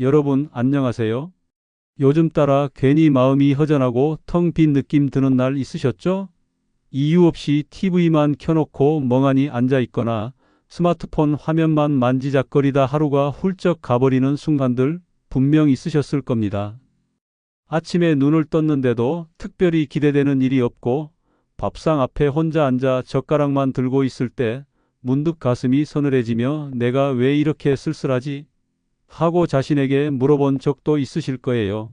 여러분 안녕하세요. 요즘 따라 괜히 마음이 허전하고 텅 빈 느낌 드는 날 있으셨죠? 이유 없이 TV만 켜놓고 멍하니 앉아 있거나 스마트폰 화면만 만지작거리다 하루가 훌쩍 가버리는 순간들 분명 있으셨을 겁니다. 아침에 눈을 떴는데도 특별히 기대되는 일이 없고 밥상 앞에 혼자 앉아 젓가락만 들고 있을 때 문득 가슴이 서늘해지며 내가 왜 이렇게 쓸쓸하지? 하고 자신에게 물어본 적도 있으실 거예요.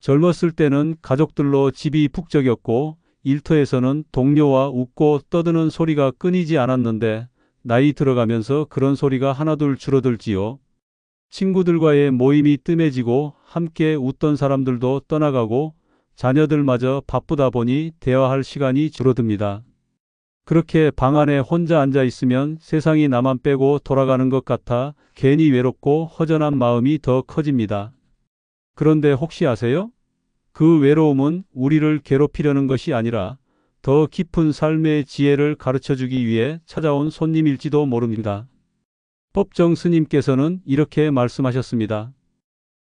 젊었을 때는 가족들로 집이 북적였고 일터에서는 동료와 웃고 떠드는 소리가 끊이지 않았는데 나이 들어가면서 그런 소리가 하나둘 줄어들지요. 친구들과의 모임이 뜸해지고 함께 웃던 사람들도 떠나가고 자녀들마저 바쁘다 보니 대화할 시간이 줄어듭니다. 그렇게 방 안에 혼자 앉아 있으면 세상이 나만 빼고 돌아가는 것 같아 괜히 외롭고 허전한 마음이 더 커집니다. 그런데 혹시 아세요? 그 외로움은 우리를 괴롭히려는 것이 아니라 더 깊은 삶의 지혜를 가르쳐 주기 위해 찾아온 손님일지도 모릅니다. 법정 스님께서는 이렇게 말씀하셨습니다.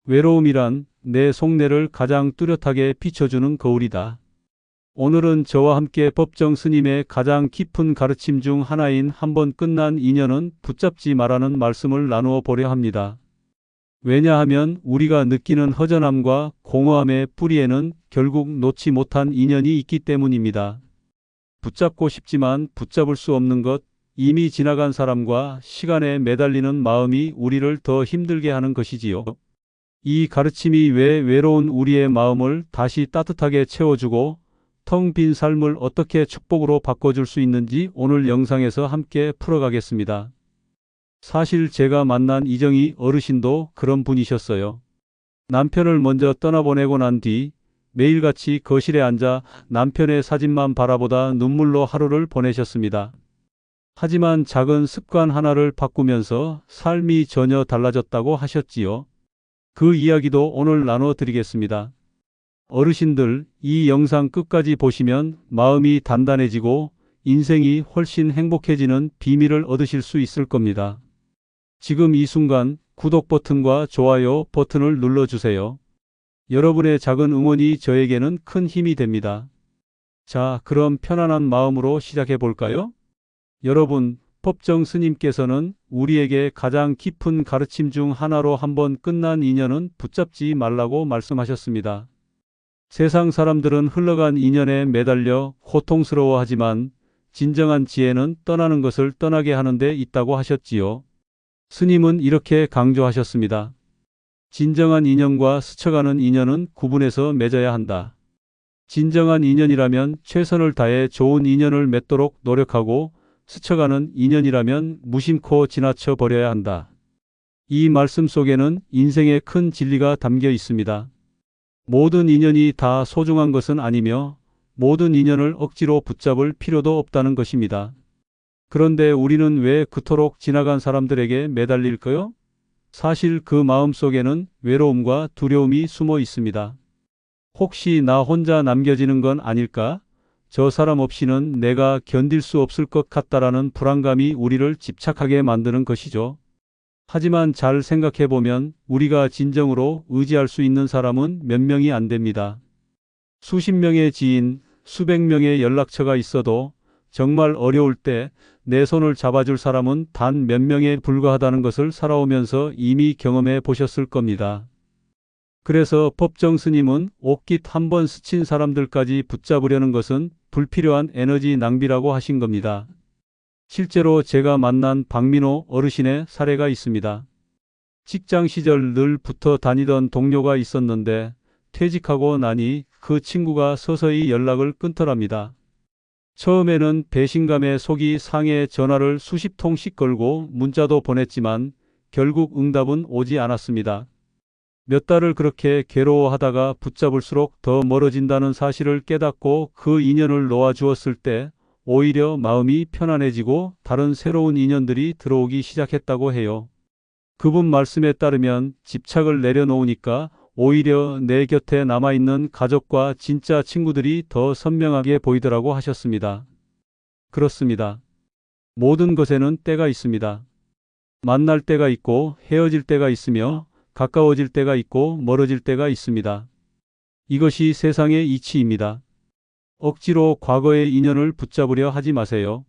외로움이란 내 속내를 가장 뚜렷하게 비춰주는 거울이다. 오늘은 저와 함께 법정 스님의 가장 깊은 가르침 중 하나인 한 번 끝난 인연은 붙잡지 말라는 말씀을 나누어 보려 합니다. 왜냐하면 우리가 느끼는 허전함과 공허함의 뿌리에는 결국 놓지 못한 인연이 있기 때문입니다. 붙잡고 싶지만 붙잡을 수 없는 것, 이미 지나간 사람과 시간에 매달리는 마음이 우리를 더 힘들게 하는 것이지요. 이 가르침이 왜 외로운 우리의 마음을 다시 따뜻하게 채워주고 텅 빈 삶을 어떻게 축복으로 바꿔줄 수 있는지 오늘 영상에서 함께 풀어가겠습니다. 사실 제가 만난 이정희 어르신도 그런 분이셨어요. 남편을 먼저 떠나보내고 난 뒤 매일같이 거실에 앉아 남편의 사진만 바라보다 눈물로 하루를 보내셨습니다. 하지만 작은 습관 하나를 바꾸면서 삶이 전혀 달라졌다고 하셨지요. 그 이야기도 오늘 나눠 드리겠습니다. 어르신들, 이 영상 끝까지 보시면 마음이 단단해지고 인생이 훨씬 행복해지는 비밀을 얻으실 수 있을 겁니다. 지금 이 순간 구독 버튼과 좋아요 버튼을 눌러주세요. 여러분의 작은 응원이 저에게는 큰 힘이 됩니다. 자, 그럼 편안한 마음으로 시작해 볼까요? 여러분, 법정 스님께서는 우리에게 가장 깊은 가르침 중 하나로 한번 끝난 인연은 붙잡지 말라고 말씀하셨습니다. 세상 사람들은 흘러간 인연에 매달려 고통스러워하지만 진정한 지혜는 떠나는 것을 떠나게 하는 데 있다고 하셨지요. 스님은 이렇게 강조하셨습니다. 진정한 인연과 스쳐가는 인연은 구분해서 맺어야 한다. 진정한 인연이라면 최선을 다해 좋은 인연을 맺도록 노력하고 스쳐가는 인연이라면 무심코 지나쳐 버려야 한다. 이 말씀 속에는 인생의 큰 진리가 담겨 있습니다. 모든 인연이 다 소중한 것은 아니며 모든 인연을 억지로 붙잡을 필요도 없다는 것입니다. 그런데 우리는 왜 그토록 지나간 사람들에게 매달릴까요? 사실 그 마음 속에는 외로움과 두려움이 숨어 있습니다. 혹시 나 혼자 남겨지는 건 아닐까? 저 사람 없이는 내가 견딜 수 없을 것 같다라는 불안감이 우리를 집착하게 만드는 것이죠. 하지만 잘 생각해 보면 우리가 진정으로 의지할 수 있는 사람은 몇 명이 안 됩니다. 수십 명의 지인, 수백 명의 연락처가 있어도 정말 어려울 때 내 손을 잡아줄 사람은 단 몇 명에 불과하다는 것을 살아오면서 이미 경험해 보셨을 겁니다. 그래서 법정 스님은 옷깃 한 번 스친 사람들까지 붙잡으려는 것은 불필요한 에너지 낭비라고 하신 겁니다. 실제로 제가 만난 박민호 어르신의 사례가 있습니다. 직장 시절 늘 붙어 다니던 동료가 있었는데 퇴직하고 나니 그 친구가 서서히 연락을 끊더랍니다. 처음에는 배신감에 속이 상해 전화를 수십 통씩 걸고 문자도 보냈지만 결국 응답은 오지 않았습니다. 몇 달을 그렇게 괴로워하다가 붙잡을수록 더 멀어진다는 사실을 깨닫고 그 인연을 놓아주었을 때 오히려 마음이 편안해지고 다른 새로운 인연들이 들어오기 시작했다고 해요. 그분 말씀에 따르면 집착을 내려놓으니까 오히려 내 곁에 남아있는 가족과 진짜 친구들이 더 선명하게 보이더라고 하셨습니다. 그렇습니다. 모든 것에는 때가 있습니다. 만날 때가 있고 헤어질 때가 있으며 가까워질 때가 있고 멀어질 때가 있습니다. 이것이 세상의 이치입니다. 억지로 과거의 인연을 붙잡으려 하지 마세요.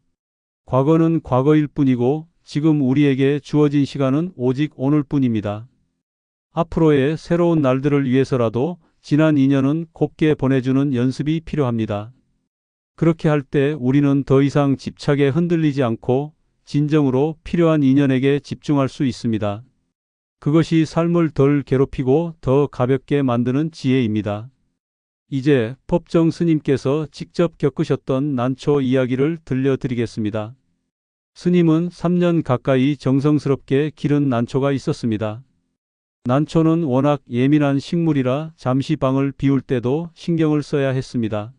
과거는 과거일 뿐이고 지금 우리에게 주어진 시간은 오직 오늘 뿐입니다. 앞으로의 새로운 날들을 위해서라도 지난 인연은 곱게 보내주는 연습이 필요합니다. 그렇게 할 때 우리는 더 이상 집착에 흔들리지 않고 진정으로 필요한 인연에게 집중할 수 있습니다. 그것이 삶을 덜 괴롭히고 더 가볍게 만드는 지혜입니다. 이제 법정 스님께서 직접 겪으셨던 난초 이야기를 들려드리겠습니다. 스님은 3년 가까이 정성스럽게 기른 난초가 있었습니다. 난초는 워낙 예민한 식물이라 잠시 방을 비울 때도 신경을 써야 했습니다.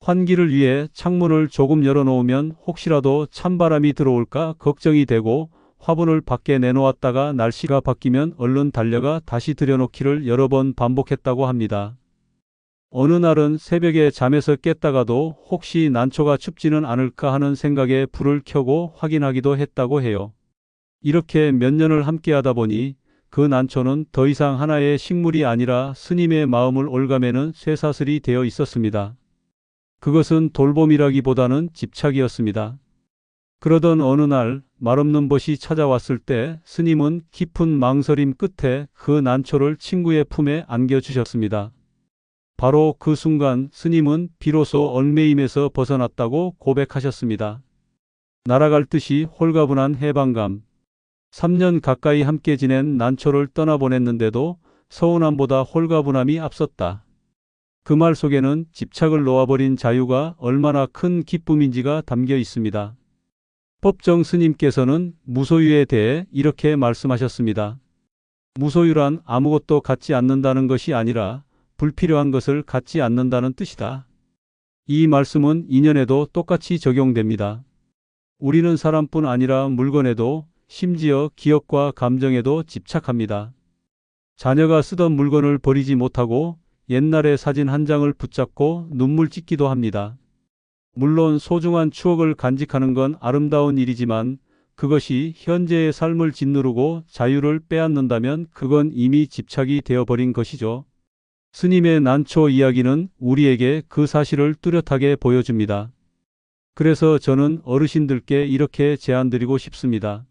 환기를 위해 창문을 조금 열어놓으면 혹시라도 찬바람이 들어올까 걱정이 되고 화분을 밖에 내놓았다가 날씨가 바뀌면 얼른 달려가 다시 들여놓기를 여러 번 반복했다고 합니다. 어느 날은 새벽에 잠에서 깼다가도 혹시 난초가 춥지는 않을까 하는 생각에 불을 켜고 확인하기도 했다고 해요. 이렇게 몇 년을 함께하다 보니 그 난초는 더 이상 하나의 식물이 아니라 스님의 마음을 올가매는 쇠사슬이 되어 있었습니다. 그것은 돌봄이라기보다는 집착이었습니다. 그러던 어느 날 말없는 벗이 찾아왔을 때 스님은 깊은 망설임 끝에 그 난초를 친구의 품에 안겨주셨습니다. 바로 그 순간 스님은 비로소 얽매임에서 벗어났다고 고백하셨습니다. 날아갈 듯이 홀가분한 해방감. 3년 가까이 함께 지낸 난초를 떠나보냈는데도 서운함보다 홀가분함이 앞섰다. 그 말 속에는 집착을 놓아버린 자유가 얼마나 큰 기쁨인지가 담겨 있습니다. 법정 스님께서는 무소유에 대해 이렇게 말씀하셨습니다. 무소유란 아무것도 갖지 않는다는 것이 아니라 불필요한 것을 갖지 않는다는 뜻이다. 이 말씀은 인연에도 똑같이 적용됩니다. 우리는 사람뿐 아니라 물건에도 심지어 기억과 감정에도 집착합니다. 자녀가 쓰던 물건을 버리지 못하고 옛날의 사진 한 장을 붙잡고 눈물 찢기도 합니다. 물론 소중한 추억을 간직하는 건 아름다운 일이지만 그것이 현재의 삶을 짓누르고 자유를 빼앗는다면 그건 이미 집착이 되어버린 것이죠. 스님의 난초 이야기는 우리에게 그 사실을 뚜렷하게 보여줍니다. 그래서 저는 어르신들께 이렇게 제안드리고 싶습니다.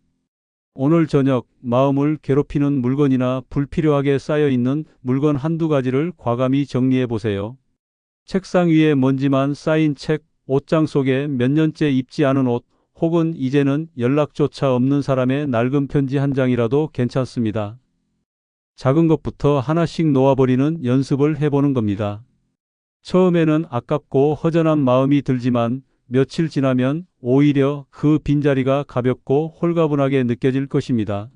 오늘 저녁 마음을 괴롭히는 물건이나 불필요하게 쌓여 있는 물건 한두 가지를 과감히 정리해 보세요. 책상 위에 먼지만 쌓인 책, 옷장 속에 몇 년째 입지 않은 옷, 혹은 이제는 연락조차 없는 사람의 낡은 편지 한 장이라도 괜찮습니다. 작은 것부터 하나씩 놓아버리는 연습을 해보는 겁니다. 처음에는 아깝고 허전한 마음이 들지만 며칠 지나면 오히려 그 빈자리가 가볍고 홀가분하게 느껴질 것입니다.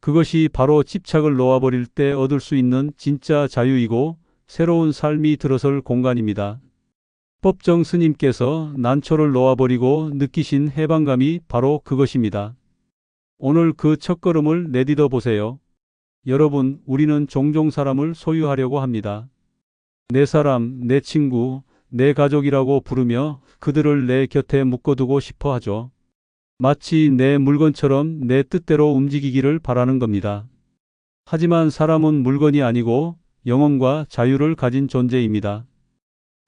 그것이 바로 집착을 놓아버릴 때 얻을 수 있는 진짜 자유이고 새로운 삶이 들어설 공간입니다. 법정 스님께서 난초를 놓아버리고 느끼신 해방감이 바로 그것입니다. 오늘 그 첫걸음을 내딛어 보세요. 여러분, 우리는 종종 사람을 소유하려고 합니다. 내 사람, 내 친구, 내 가족이라고 부르며 그들을 내 곁에 묶어두고 싶어 하죠. 마치 내 물건처럼 내 뜻대로 움직이기를 바라는 겁니다. 하지만 사람은 물건이 아니고 영혼과 자유를 가진 존재입니다.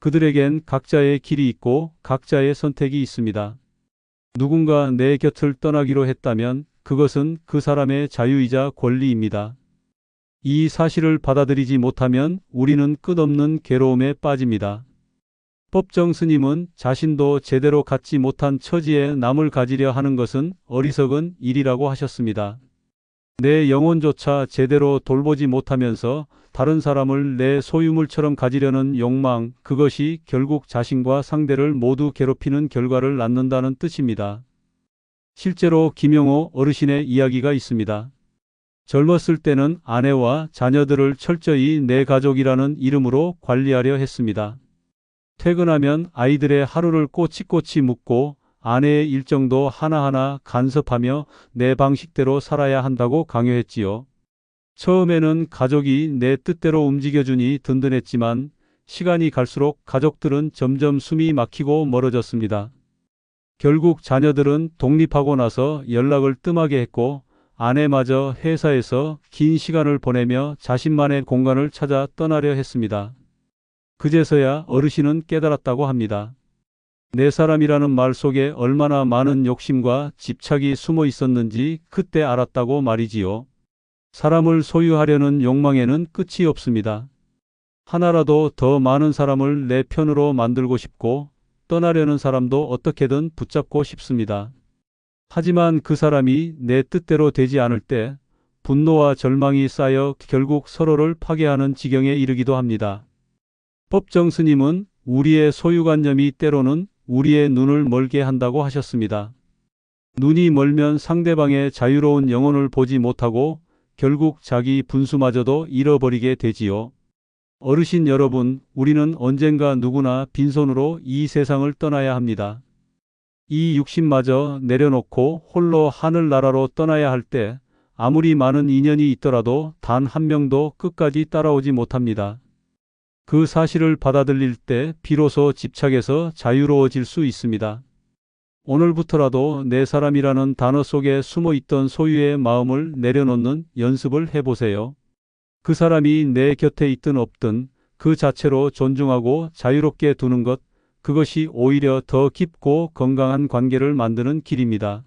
그들에겐 각자의 길이 있고 각자의 선택이 있습니다. 누군가 내 곁을 떠나기로 했다면 그것은 그 사람의 자유이자 권리입니다. 이 사실을 받아들이지 못하면 우리는 끝없는 괴로움에 빠집니다. 법정 스님은 자신도 제대로 갖지 못한 처지에 남을 가지려 하는 것은 어리석은 일이라고 하셨습니다. 내 영혼조차 제대로 돌보지 못하면서 다른 사람을 내 소유물처럼 가지려는 욕망, 그것이 결국 자신과 상대를 모두 괴롭히는 결과를 낳는다는 뜻입니다. 실제로 김영호 어르신의 이야기가 있습니다. 젊었을 때는 아내와 자녀들을 철저히 내 가족이라는 이름으로 관리하려 했습니다. 퇴근하면 아이들의 하루를 꼬치꼬치 묻고 아내의 일정도 하나하나 간섭하며 내 방식대로 살아야 한다고 강요했지요. 처음에는 가족이 내 뜻대로 움직여주니 든든했지만 시간이 갈수록 가족들은 점점 숨이 막히고 멀어졌습니다. 결국 자녀들은 독립하고 나서 연락을 뜸하게 했고 아내마저 회사에서 긴 시간을 보내며 자신만의 공간을 찾아 떠나려 했습니다. 그제서야 어르신은 깨달았다고 합니다. 내 사람이라는 말 속에 얼마나 많은 욕심과 집착이 숨어 있었는지 그때 알았다고 말이지요. 사람을 소유하려는 욕망에는 끝이 없습니다. 하나라도 더 많은 사람을 내 편으로 만들고 싶고 떠나려는 사람도 어떻게든 붙잡고 싶습니다. 하지만 그 사람이 내 뜻대로 되지 않을 때 분노와 절망이 쌓여 결국 서로를 파괴하는 지경에 이르기도 합니다. 법정 스님은 우리의 소유관념이 때로는 우리의 눈을 멀게 한다고 하셨습니다. 눈이 멀면 상대방의 자유로운 영혼을 보지 못하고 결국 자기 분수마저도 잃어버리게 되지요. 어르신 여러분, 우리는 언젠가 누구나 빈손으로 이 세상을 떠나야 합니다. 이 육신마저 내려놓고 홀로 하늘나라로 떠나야 할 때 아무리 많은 인연이 있더라도 단 한 명도 끝까지 따라오지 못합니다. 그 사실을 받아들일 때 비로소 집착에서 자유로워질 수 있습니다. 오늘부터라도 내 사람이라는 단어 속에 숨어 있던 소유의 마음을 내려놓는 연습을 해보세요. 그 사람이 내 곁에 있든 없든 그 자체로 존중하고 자유롭게 두는 것, 그것이 오히려 더 깊고 건강한 관계를 만드는 길입니다.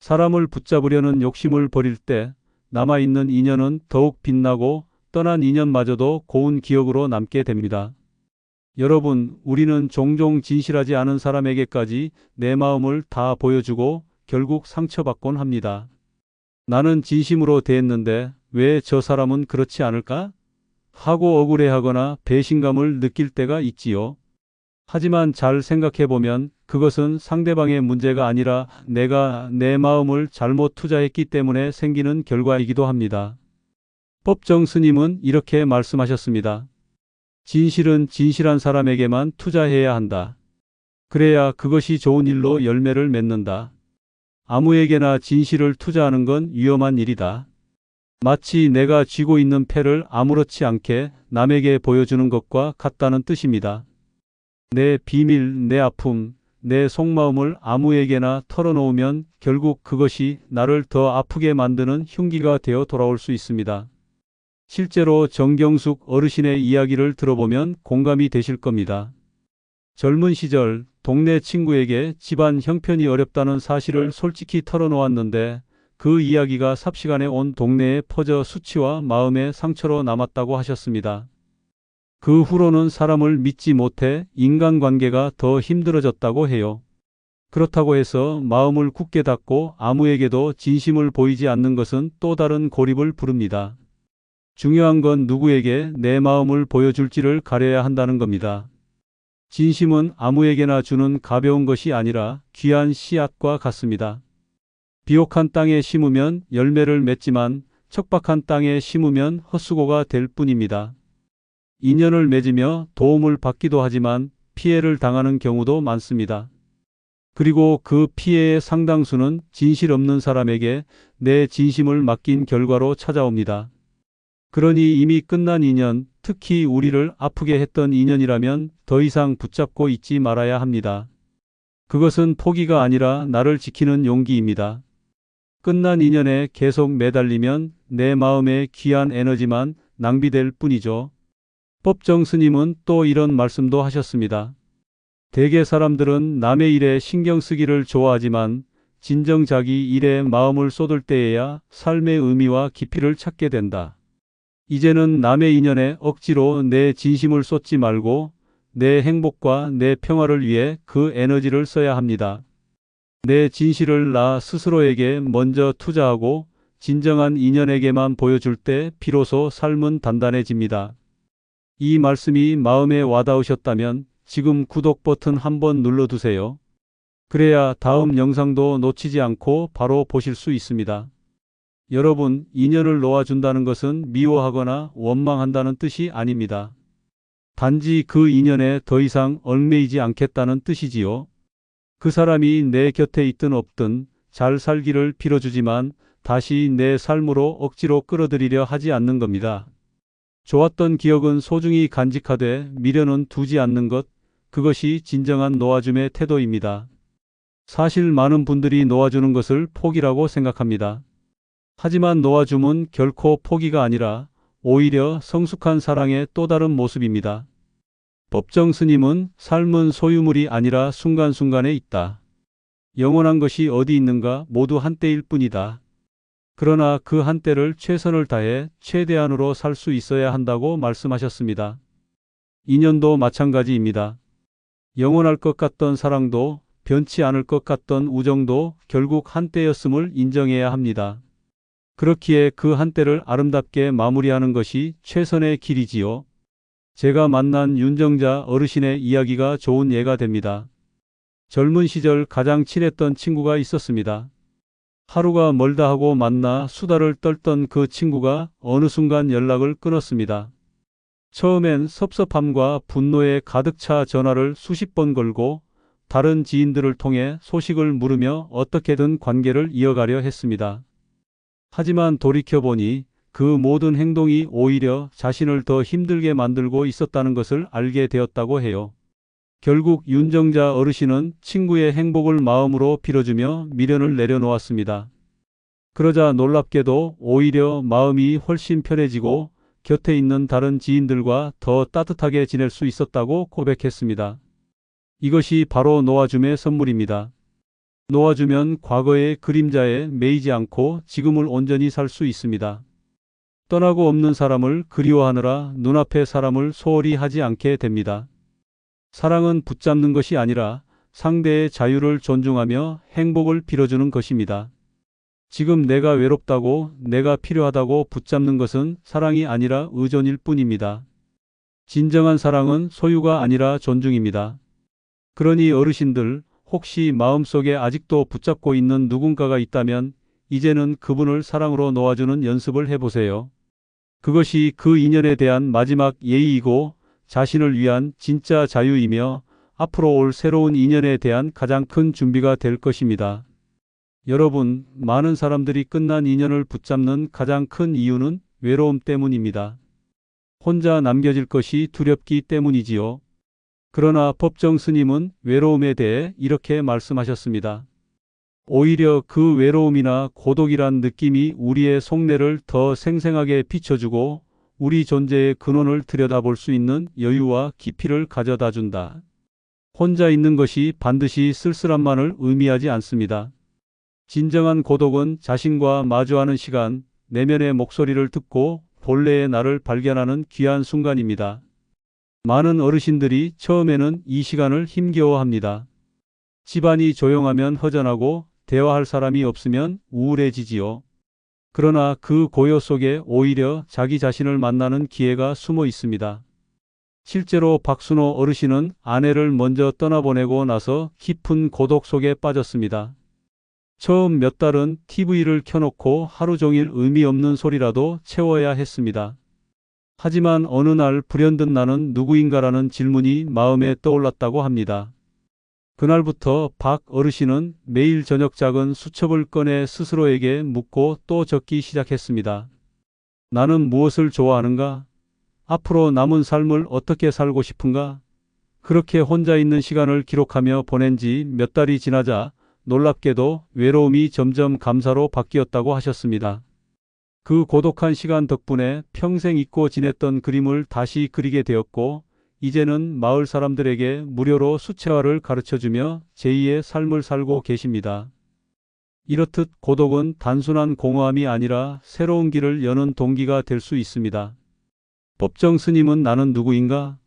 사람을 붙잡으려는 욕심을 버릴 때 남아있는 인연은 더욱 빛나고 떠난 인연마저도 고운 기억으로 남게 됩니다. 여러분, 우리는 종종 진실하지 않은 사람에게까지 내 마음을 다 보여주고 결국 상처받곤 합니다. 나는 진심으로 대했는데 왜 저 사람은 그렇지 않을까? 하고 억울해하거나 배신감을 느낄 때가 있지요. 하지만 잘 생각해보면 그것은 상대방의 문제가 아니라 내가 내 마음을 잘못 투자했기 때문에 생기는 결과이기도 합니다. 법정 스님은 이렇게 말씀하셨습니다. 진실은 진실한 사람에게만 투자해야 한다. 그래야 그것이 좋은 일로 열매를 맺는다. 아무에게나 진실을 투자하는 건 위험한 일이다. 마치 내가 쥐고 있는 패를 아무렇지 않게 남에게 보여주는 것과 같다는 뜻입니다. 내 비밀, 내 아픔, 내 속마음을 아무에게나 털어놓으면 결국 그것이 나를 더 아프게 만드는 흉기가 되어 돌아올 수 있습니다. 실제로 정경숙 어르신의 이야기를 들어보면 공감이 되실 겁니다. 젊은 시절 동네 친구에게 집안 형편이 어렵다는 사실을 솔직히 털어놓았는데 그 이야기가 삽시간에 온 동네에 퍼져 수치와 마음의 상처로 남았다고 하셨습니다. 그 후로는 사람을 믿지 못해 인간관계가 더 힘들어졌다고 해요. 그렇다고 해서 마음을 굳게 닫고 아무에게도 진심을 보이지 않는 것은 또 다른 고립을 부릅니다. 중요한 건 누구에게 내 마음을 보여줄지를 가려야 한다는 겁니다. 진심은 아무에게나 주는 가벼운 것이 아니라 귀한 씨앗과 같습니다. 비옥한 땅에 심으면 열매를 맺지만 척박한 땅에 심으면 헛수고가 될 뿐입니다. 인연을 맺으며 도움을 받기도 하지만 피해를 당하는 경우도 많습니다. 그리고 그 피해의 상당수는 진실 없는 사람에게 내 진심을 맡긴 결과로 찾아옵니다. 그러니 이미 끝난 인연, 특히 우리를 아프게 했던 인연이라면 더 이상 붙잡고 있지 말아야 합니다. 그것은 포기가 아니라 나를 지키는 용기입니다. 끝난 인연에 계속 매달리면 내 마음의 귀한 에너지만 낭비될 뿐이죠. 법정 스님은 또 이런 말씀도 하셨습니다. 대개 사람들은 남의 일에 신경 쓰기를 좋아하지만 진정 자기 일에 마음을 쏟을 때에야 삶의 의미와 깊이를 찾게 된다. 이제는 남의 인연에 억지로 내 진심을 쏟지 말고 내 행복과 내 평화를 위해 그 에너지를 써야 합니다. 내 진실을 나 스스로에게 먼저 투자하고 진정한 인연에게만 보여줄 때 비로소 삶은 단단해집니다. 이 말씀이 마음에 와닿으셨다면 지금 구독 버튼 한번 눌러두세요. 그래야 다음 영상도 놓치지 않고 바로 보실 수 있습니다. 여러분, 인연을 놓아준다는 것은 미워하거나 원망한다는 뜻이 아닙니다. 단지 그 인연에 더 이상 얽매이지 않겠다는 뜻이지요. 그 사람이 내 곁에 있든 없든 잘 살기를 빌어주지만 다시 내 삶으로 억지로 끌어들이려 하지 않는 겁니다. 좋았던 기억은 소중히 간직하되 미련은 두지 않는 것, 그것이 진정한 놓아줌의 태도입니다. 사실 많은 분들이 놓아주는 것을 포기라고 생각합니다. 하지만 놓아줌은 결코 포기가 아니라 오히려 성숙한 사랑의 또 다른 모습입니다. 법정 스님은 삶은 소유물이 아니라 순간순간에 있다. 영원한 것이 어디 있는가 모두 한때일 뿐이다. 그러나 그 한때를 최선을 다해 최대한으로 살 수 있어야 한다고 말씀하셨습니다. 인연도 마찬가지입니다. 영원할 것 같던 사랑도 변치 않을 것 같던 우정도 결국 한때였음을 인정해야 합니다. 그렇기에 그 한때를 아름답게 마무리하는 것이 최선의 길이지요. 제가 만난 윤정자 어르신의 이야기가 좋은 예가 됩니다. 젊은 시절 가장 친했던 친구가 있었습니다. 하루가 멀다 하고 만나 수다를 떨던 그 친구가 어느 순간 연락을 끊었습니다. 처음엔 섭섭함과 분노에 가득 차 전화를 수십 번 걸고 다른 지인들을 통해 소식을 물으며 어떻게든 관계를 이어가려 했습니다. 하지만 돌이켜보니 그 모든 행동이 오히려 자신을 더 힘들게 만들고 있었다는 것을 알게 되었다고 해요. 결국 윤정자 어르신은 친구의 행복을 마음으로 빌어주며 미련을 내려놓았습니다. 그러자 놀랍게도 오히려 마음이 훨씬 편해지고 곁에 있는 다른 지인들과 더 따뜻하게 지낼 수 있었다고 고백했습니다. 이것이 바로 놓아줌의 선물입니다. 놓아주면 과거의 그림자에 매이지 않고 지금을 온전히 살 수 있습니다. 떠나고 없는 사람을 그리워하느라 눈앞의 사람을 소홀히 하지 않게 됩니다. 사랑은 붙잡는 것이 아니라 상대의 자유를 존중하며 행복을 빌어주는 것입니다. 지금 내가 외롭다고 내가 필요하다고 붙잡는 것은 사랑이 아니라 의존일 뿐입니다. 진정한 사랑은 소유가 아니라 존중입니다. 그러니 어르신들 혹시 마음속에 아직도 붙잡고 있는 누군가가 있다면 이제는 그분을 사랑으로 놓아주는 연습을 해보세요. 그것이 그 인연에 대한 마지막 예의이고 자신을 위한 진짜 자유이며 앞으로 올 새로운 인연에 대한 가장 큰 준비가 될 것입니다. 여러분, 많은 사람들이 끝난 인연을 붙잡는 가장 큰 이유는 외로움 때문입니다. 혼자 남겨질 것이 두렵기 때문이지요. 그러나 법정 스님은 외로움에 대해 이렇게 말씀하셨습니다. 오히려 그 외로움이나 고독이란 느낌이 우리의 속내를 더 생생하게 비춰주고 우리 존재의 근원을 들여다볼 수 있는 여유와 깊이를 가져다 준다. 혼자 있는 것이 반드시 쓸쓸함만을 의미하지 않습니다. 진정한 고독은 자신과 마주하는 시간, 내면의 목소리를 듣고 본래의 나를 발견하는 귀한 순간입니다. 많은 어르신들이 처음에는 이 시간을 힘겨워합니다. 집안이 조용하면 허전하고 대화할 사람이 없으면 우울해지지요. 그러나 그 고요 속에 오히려 자기 자신을 만나는 기회가 숨어 있습니다. 실제로 박순호 어르신은 아내를 먼저 떠나보내고 나서 깊은 고독 속에 빠졌습니다. 처음 몇 달은 TV를 켜놓고 하루 종일 의미 없는 소리라도 채워야 했습니다. 하지만 어느 날 불현듯 나는 누구인가라는 질문이 마음에 떠올랐다고 합니다. 그날부터 박 어르신은 매일 저녁 작은 수첩을 꺼내 스스로에게 묻고 또 적기 시작했습니다. 나는 무엇을 좋아하는가? 앞으로 남은 삶을 어떻게 살고 싶은가? 그렇게 혼자 있는 시간을 기록하며 보낸 지 몇 달이 지나자 놀랍게도 외로움이 점점 감사로 바뀌었다고 하셨습니다. 그 고독한 시간 덕분에 평생 잊고 지냈던 그림을 다시 그리게 되었고 이제는 마을 사람들에게 무료로 수채화를 가르쳐주며 제2의 삶을 살고 계십니다. 이렇듯 고독은 단순한 공허함이 아니라 새로운 길을 여는 동기가 될 수 있습니다. 법정 스님은 나는 누구인가?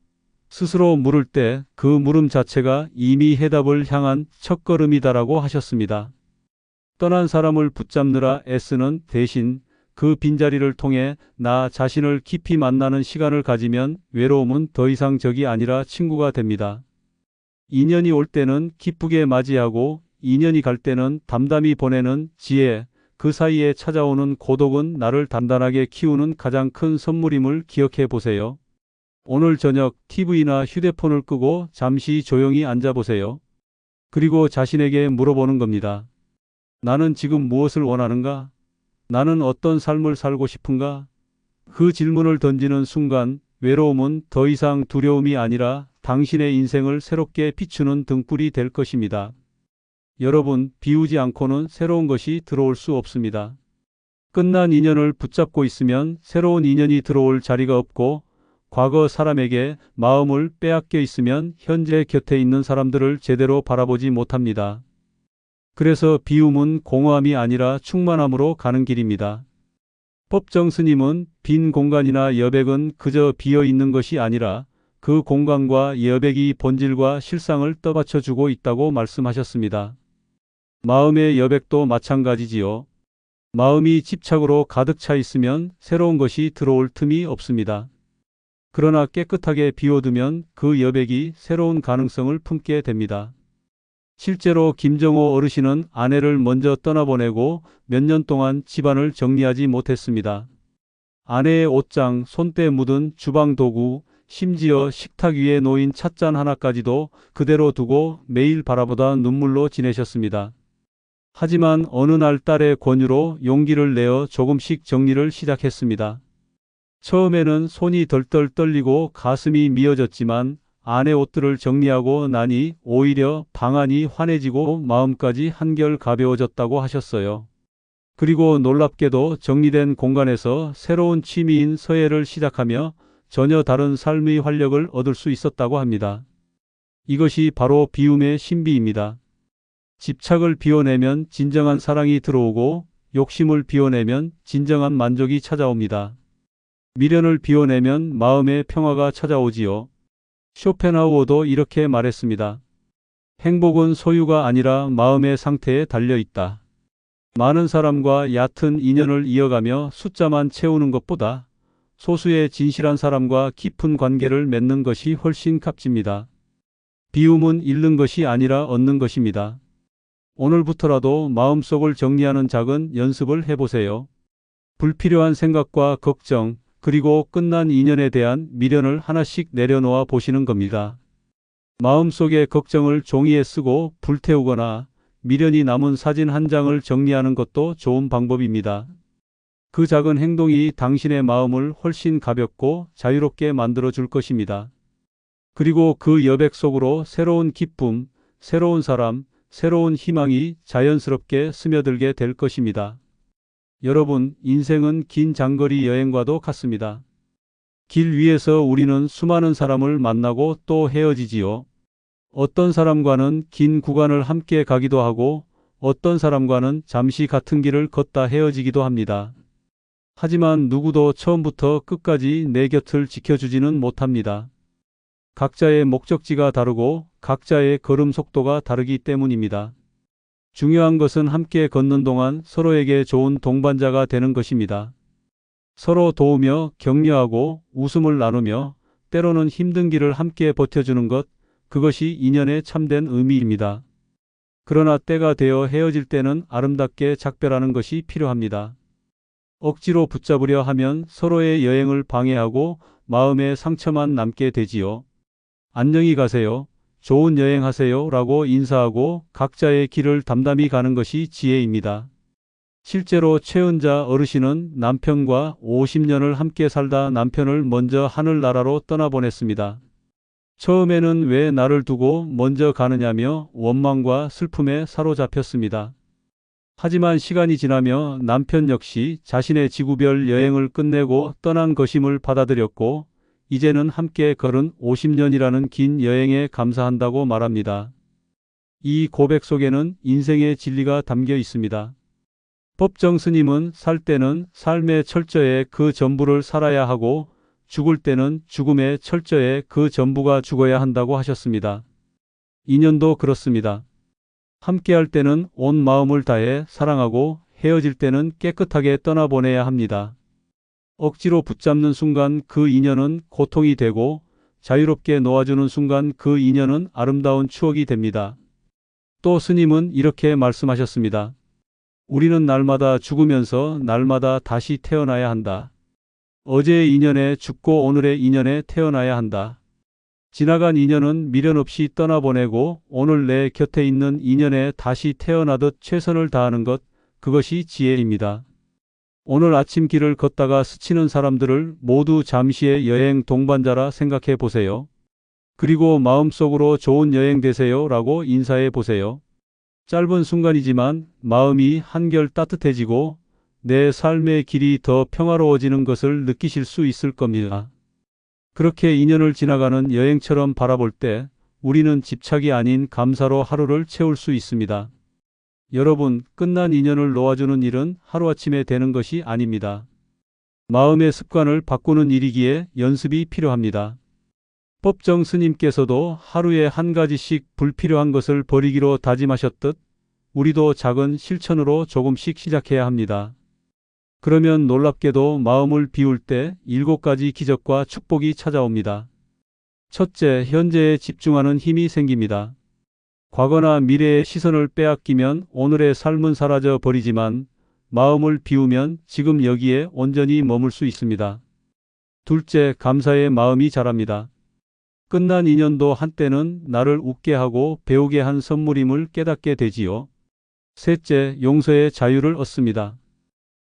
스스로 물을 때 그 물음 자체가 이미 해답을 향한 첫걸음이다라고 하셨습니다. 떠난 사람을 붙잡느라 애쓰는 대신 그 빈자리를 통해 나 자신을 깊이 만나는 시간을 가지면 외로움은 더 이상 적이 아니라 친구가 됩니다. 인연이 올 때는 기쁘게 맞이하고 인연이 갈 때는 담담히 보내는 지혜, 그 사이에 찾아오는 고독은 나를 단단하게 키우는 가장 큰 선물임을 기억해 보세요. 오늘 저녁 TV나 휴대폰을 끄고 잠시 조용히 앉아보세요. 그리고 자신에게 물어보는 겁니다. 나는 지금 무엇을 원하는가? 나는 어떤 삶을 살고 싶은가? 그 질문을 던지는 순간 외로움은 더 이상 두려움이 아니라 당신의 인생을 새롭게 비추는 등불이 될 것입니다. 여러분, 비우지 않고는 새로운 것이 들어올 수 없습니다. 끝난 인연을 붙잡고 있으면 새로운 인연이 들어올 자리가 없고 과거 사람에게 마음을 빼앗겨 있으면 현재 곁에 있는 사람들을 제대로 바라보지 못합니다. 그래서 비움은 공허함이 아니라 충만함으로 가는 길입니다. 법정 스님은 빈 공간이나 여백은 그저 비어 있는 것이 아니라 그 공간과 여백이 본질과 실상을 떠받쳐 주고 있다고 말씀하셨습니다. 마음의 여백도 마찬가지지요. 마음이 집착으로 가득 차 있으면 새로운 것이 들어올 틈이 없습니다. 그러나 깨끗하게 비워두면 그 여백이 새로운 가능성을 품게 됩니다. 실제로 김정호 어르신은 아내를 먼저 떠나보내고 몇 년 동안 집안을 정리하지 못했습니다. 아내의 옷장, 손때 묻은 주방 도구, 심지어 식탁 위에 놓인 찻잔 하나까지도 그대로 두고 매일 바라보다 눈물로 지내셨습니다. 하지만 어느 날 딸의 권유로 용기를 내어 조금씩 정리를 시작했습니다. 처음에는 손이 덜덜 떨리고 가슴이 미어졌지만 아내 옷들을 정리하고 나니 오히려 방안이 환해지고 마음까지 한결 가벼워졌다고 하셨어요. 그리고 놀랍게도 정리된 공간에서 새로운 취미인 서예를 시작하며 전혀 다른 삶의 활력을 얻을 수 있었다고 합니다. 이것이 바로 비움의 신비입니다. 집착을 비워내면 진정한 사랑이 들어오고 욕심을 비워내면 진정한 만족이 찾아옵니다. 미련을 비워내면 마음의 평화가 찾아오지요. 쇼펜하우어도 이렇게 말했습니다. 행복은 소유가 아니라 마음의 상태에 달려 있다. 많은 사람과 얕은 인연을 이어가며 숫자만 채우는 것보다 소수의 진실한 사람과 깊은 관계를 맺는 것이 훨씬 값집니다. 비움은 잃는 것이 아니라 얻는 것입니다. 오늘부터라도 마음속을 정리하는 작은 연습을 해보세요. 불필요한 생각과 걱정, 그리고 끝난 인연에 대한 미련을 하나씩 내려놓아 보시는 겁니다. 마음속의 걱정을 종이에 쓰고 불태우거나 미련이 남은 사진 한 장을 정리하는 것도 좋은 방법입니다. 그 작은 행동이 당신의 마음을 훨씬 가볍고 자유롭게 만들어 줄 것입니다. 그리고 그 여백 속으로 새로운 기쁨, 새로운 사람, 새로운 희망이 자연스럽게 스며들게 될 것입니다. 여러분, 인생은 긴 장거리 여행과도 같습니다. 길 위에서 우리는 수많은 사람을 만나고 또 헤어지지요. 어떤 사람과는 긴 구간을 함께 가기도 하고 어떤 사람과는 잠시 같은 길을 걷다 헤어지기도 합니다. 하지만 누구도 처음부터 끝까지 내 곁을 지켜주지는 못합니다. 각자의 목적지가 다르고 각자의 걸음 속도가 다르기 때문입니다. 중요한 것은 함께 걷는 동안 서로에게 좋은 동반자가 되는 것입니다. 서로 도우며 격려하고 웃음을 나누며 때로는 힘든 길을 함께 버텨주는 것, 그것이 인연의 참된 의미입니다. 그러나 때가 되어 헤어질 때는 아름답게 작별하는 것이 필요합니다. 억지로 붙잡으려 하면 서로의 여행을 방해하고 마음의 상처만 남게 되지요. 안녕히 가세요. 좋은 여행하세요. 라고 인사하고 각자의 길을 담담히 가는 것이 지혜입니다. 실제로 최은자 어르신은 남편과 50년을 함께 살다 남편을 먼저 하늘나라로 떠나보냈습니다. 처음에는 왜 나를 두고 먼저 가느냐며 원망과 슬픔에 사로잡혔습니다. 하지만 시간이 지나며 남편 역시 자신의 지구별 여행을 끝내고 떠난 것임을 받아들였고 이제는 함께 걸은 50년이라는 긴 여행에 감사한다고 말합니다. 이 고백 속에는 인생의 진리가 담겨 있습니다. 법정 스님은 살 때는 삶의 철저에 그 전부를 살아야 하고 죽을 때는 죽음의 철저에 그 전부가 죽어야 한다고 하셨습니다. 인연도 그렇습니다. 함께할 때는 온 마음을 다해 사랑하고 헤어질 때는 깨끗하게 떠나보내야 합니다. 억지로 붙잡는 순간 그 인연은 고통이 되고 자유롭게 놓아주는 순간 그 인연은 아름다운 추억이 됩니다. 또 스님은 이렇게 말씀하셨습니다. 우리는 날마다 죽으면서 날마다 다시 태어나야 한다. 어제의 인연에 죽고 오늘의 인연에 태어나야 한다. 지나간 인연은 미련 없이 떠나보내고 오늘 내 곁에 있는 인연에 다시 태어나듯 최선을 다하는 것, 그것이 지혜입니다. 오늘 아침 길을 걷다가 스치는 사람들을 모두 잠시의 여행 동반자라 생각해 보세요. 그리고 마음속으로 좋은 여행 되세요 라고 인사해 보세요. 짧은 순간이지만 마음이 한결 따뜻해지고 내 삶의 길이 더 평화로워지는 것을 느끼실 수 있을 겁니다. 그렇게 인연을 지나가는 여행처럼 바라볼 때 우리는 집착이 아닌 감사로 하루를 채울 수 있습니다. 여러분, 끝난 인연을 놓아주는 일은 하루아침에 되는 것이 아닙니다. 마음의 습관을 바꾸는 일이기에 연습이 필요합니다. 법정 스님께서도 하루에 한 가지씩 불필요한 것을 버리기로 다짐하셨듯 우리도 작은 실천으로 조금씩 시작해야 합니다. 그러면 놀랍게도 마음을 비울 때 일곱 가지 기적과 축복이 찾아옵니다. 첫째, 현재에 집중하는 힘이 생깁니다. 과거나 미래의 시선을 빼앗기면 오늘의 삶은 사라져 버리지만 마음을 비우면 지금 여기에 온전히 머물 수 있습니다. 둘째, 감사의 마음이 자랍니다. 끝난 인연도 한때는 나를 웃게 하고 배우게 한 선물임을 깨닫게 되지요. 셋째, 용서의 자유를 얻습니다.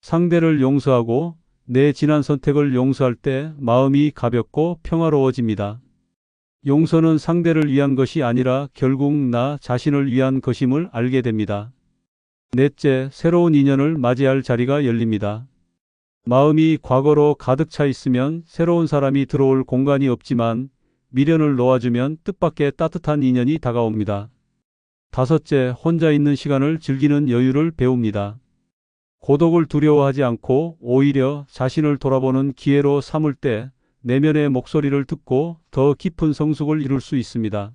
상대를 용서하고 내 지난 선택을 용서할 때 마음이 가볍고 평화로워집니다. 용서는 상대를 위한 것이 아니라 결국 나 자신을 위한 것임을 알게 됩니다. 넷째, 새로운 인연을 맞이할 자리가 열립니다. 마음이 과거로 가득 차 있으면 새로운 사람이 들어올 공간이 없지만 미련을 놓아주면 뜻밖의 따뜻한 인연이 다가옵니다. 다섯째, 혼자 있는 시간을 즐기는 여유를 배웁니다. 고독을 두려워하지 않고 오히려 자신을 돌아보는 기회로 삼을 때 내면의 목소리를 듣고 더 깊은 성숙을 이룰 수 있습니다.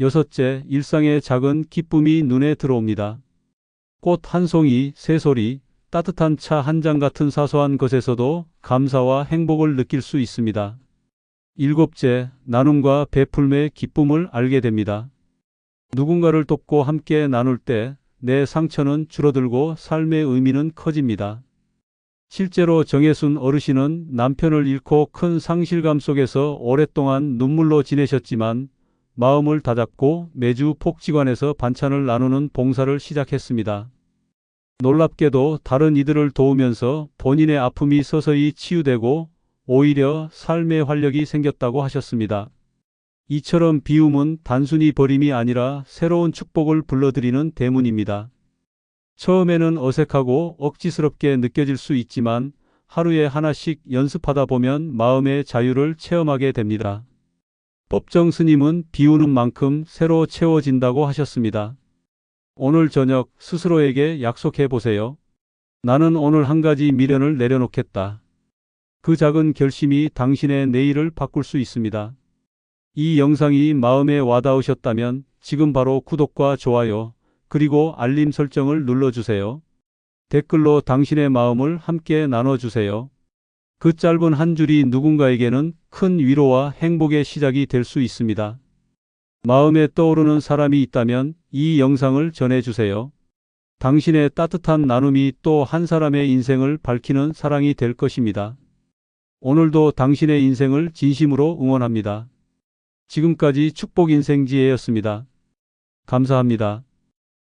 여섯째, 일상의 작은 기쁨이 눈에 들어옵니다. 꽃 한 송이, 새소리, 따뜻한 차 한 잔 같은 사소한 것에서도 감사와 행복을 느낄 수 있습니다. 일곱째, 나눔과 베풀매의 기쁨을 알게 됩니다. 누군가를 돕고 함께 나눌 때 내 상처는 줄어들고 삶의 의미는 커집니다. 실제로 정혜순 어르신은 남편을 잃고 큰 상실감 속에서 오랫동안 눈물로 지내셨지만 마음을 다잡고 매주 복지관에서 반찬을 나누는 봉사를 시작했습니다. 놀랍게도 다른 이들을 도우면서 본인의 아픔이 서서히 치유되고 오히려 삶의 활력이 생겼다고 하셨습니다. 이처럼 비움은 단순히 버림이 아니라 새로운 축복을 불러들이는 대문입니다. 처음에는 어색하고 억지스럽게 느껴질 수 있지만 하루에 하나씩 연습하다 보면 마음의 자유를 체험하게 됩니다. 법정 스님은 비우는 만큼 새로 채워진다고 하셨습니다. 오늘 저녁 스스로에게 약속해 보세요. 나는 오늘 한 가지 미련을 내려놓겠다. 그 작은 결심이 당신의 내일을 바꿀 수 있습니다. 이 영상이 마음에 와닿으셨다면 지금 바로 구독과 좋아요, 그리고 알림 설정을 눌러주세요. 댓글로 당신의 마음을 함께 나눠주세요. 그 짧은 한 줄이 누군가에게는 큰 위로와 행복의 시작이 될 수 있습니다. 마음에 떠오르는 사람이 있다면 이 영상을 전해주세요. 당신의 따뜻한 나눔이 또 한 사람의 인생을 밝히는 사랑이 될 것입니다. 오늘도 당신의 인생을 진심으로 응원합니다. 지금까지 축복인생지혜였습니다. 감사합니다.